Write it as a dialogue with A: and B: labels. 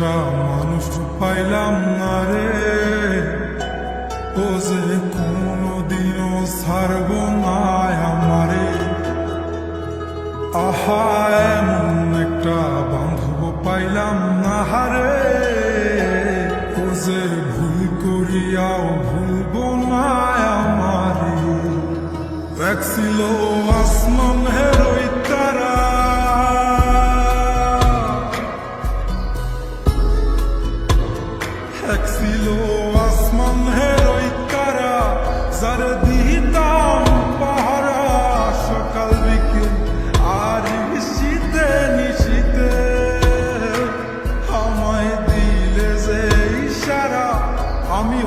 A: একটা মানুষ পাইলাম না রে। ও যে কোনোদিনও ছাড়ব না আমারে। আহা, এমন একটা বান্ধব পাইলাম না হারে। ও যে ভুল করিয়াও ভুলব না আমারে। এক ছিল আসমান হে এক ছিল আসমান হেরই কারা যার দিতাম পাহারা, সকাল বিকেল আর শীতে নিশীতে আমায় দিলে যে ইশারা, আমি